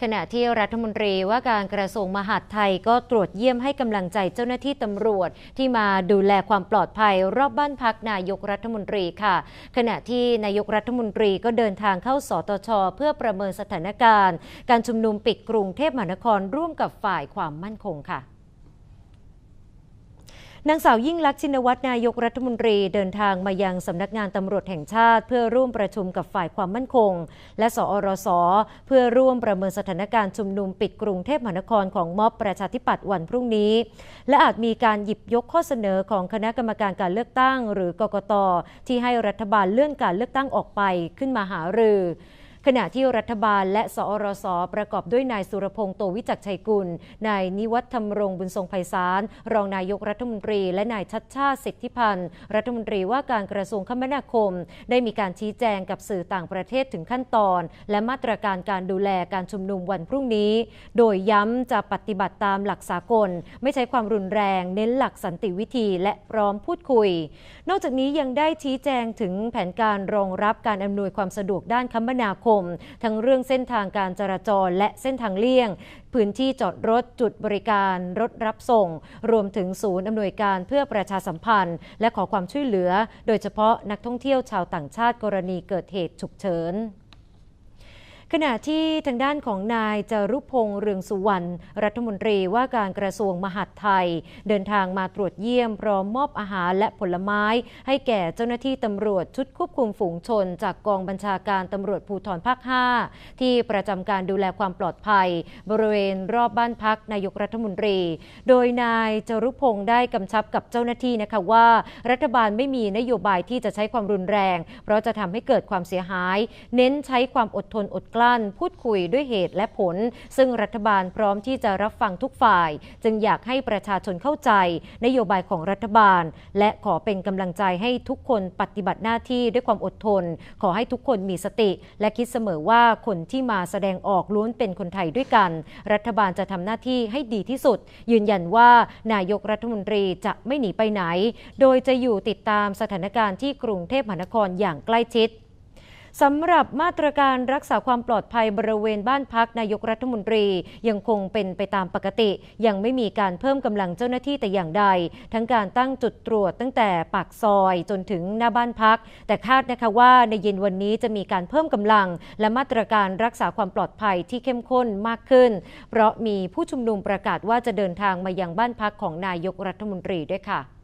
ขณะที่รัฐมนตรีว่าการกระทรวงมหาดไทยก็ตรวจเยี่ยมให้กำลังใจเจ้าหน้าที่ตำรวจ ที่มาดูแลความปลอดภัยรอบบ้านพักนายกรัฐมนตรีค่ะ ขณะที่นายกรัฐมนตรีก็เดินทางเข้าสตช เพื่อประเมินสถานการณ์ การชุมนุมปิดกรุงเทพมหานครร่วมกับฝ่ายความมั่นคงค่ะ นางสาวยิ่งลักษณ์ชินวัตรนายกรัฐมนตรีเดินทางมายังสำนักงานตำรวจแห่งชาติ เพื่อร่วมประชุมกับฝ่ายความมั่นคง และสอรส เพื่อร่วมประเมินสถานการณ์ชุมนุมปิดกรุงเทพมหานครของม็อบประชาธิปัตย์วันพรุ่งนี้ และอาจมีการหยิบยกข้อเสนอของคณะกรรมการการเลือกตั้ง หรือกกตที่ให้รัฐบาลเลื่อนการเลือกตั้งออกไปขึ้นมาหารือ ขณะที่รัฐบาลและสอรสประกอบด้วยนายสุรพงษ์โตวิจักชัยกุล นายนิวัฒธรรมรงบุญทรงไพศาล รองนายกรัฐมนตรี และนายชัดชาติสิทธิพันธ์ รัฐมนตรีว่าการกระทรวงคมนาคม ได้มีการชี้แจงกับสื่อต่างประเทศถึงขั้นตอน และมาตรการการดูแลการชุมนุมวันพรุ่งนี้ โดยย้ำจะปฏิบัติตามหลักสากล ไม่ใช้ความรุนแรง เน้นหลักสันติวิธีและพร้อมพูดคุย นอกจากนี้ยังได้ชี้แจงถึงแผนการรองรับการอำนวยความสะดวกด้านคมนาคมทั้งเรื่องเส้นทางการจราจรและเส้นทางเลี่ยง พื้นที่จอดรถจุดบริการรถรับส่ง รวมถึงศูนย์อำนวยการเพื่อประชาสัมพันธ์ และขอความช่วยเหลือ โดยเฉพาะนักท่องเที่ยวชาวต่างชาติกรณีเกิดเหตุฉุกเฉิน ขณะที่ทางด้านของนายจารุพงษ์เรืองสุวรรณรัฐมนตรีว่าการกระทรวงมหาดไทย เดินทางมาตรวจเยี่ยมพร้อมมอบอาหารและผลไม้ ให้แก่เจ้าหน้าที่ตำรวจชุดควบคุมฝูงชน จากกองบัญชาการตำรวจภูธรภาค 5 ที่ประจำการดูแลความปลอดภัย บริเวณรอบบ้านพักนายกรัฐมนตรี โดยนายจารุพงษ์ได้กำชับกับเจ้าหน้าที่นะคะว่า รัฐบาลไม่มีนโยบายที่จะใช้ความรุนแรง เพราะจะทำให้เกิดความเสียหาย เน้นใช้ความอดทนอดกล้าลั้นพูดคุยด้วยเหตุและผล ซึ่งรัฐบาลพร้อมที่จะรับฟังทุกฝ่าย จึงอยากให้ประชาชนเข้าใจ นโยบายของรัฐบาล และขอเป็นกำลังใจให้ทุกคนปฏิบัติหน้าที่ด้วยความอดทน ขอให้ทุกคนมีสติ และคิดเสมอว่าคนที่มาแสดงออกล้วนเป็นคนไทยด้วยกัน รัฐบาลจะทำหน้าที่ให้ดีที่สุด ยืนยันว่านายกรัฐมนตรีจะไม่หนีไปไหน โดยจะอยู่ติดตามสถานการณ์ที่กรุงเทพมหานครอย่างใกล้ชิด สำหรับมาตรการรักษาความปลอดภัยบริเวณบ้านพักนายกรัฐมนตรียังคงเป็นไปตามปกติ ยังไม่มีการเพิ่มกำลังเจ้าหน้าที่แต่อย่างใด ทั้งการตั้งจุดตรวจตั้งแต่ปากซอยจนถึงหน้าบ้านพัก แต่คาดนะคะว่าในเย็นวันนี้จะมีการเพิ่มกำลัง และมาตรการรักษาความปลอดภัยที่เข้มข้นมากขึ้น เพราะมีผู้ชุมนุมประกาศว่าจะเดินทางมายังบ้านพักของนายกรัฐมนตรีด้วยค่ะ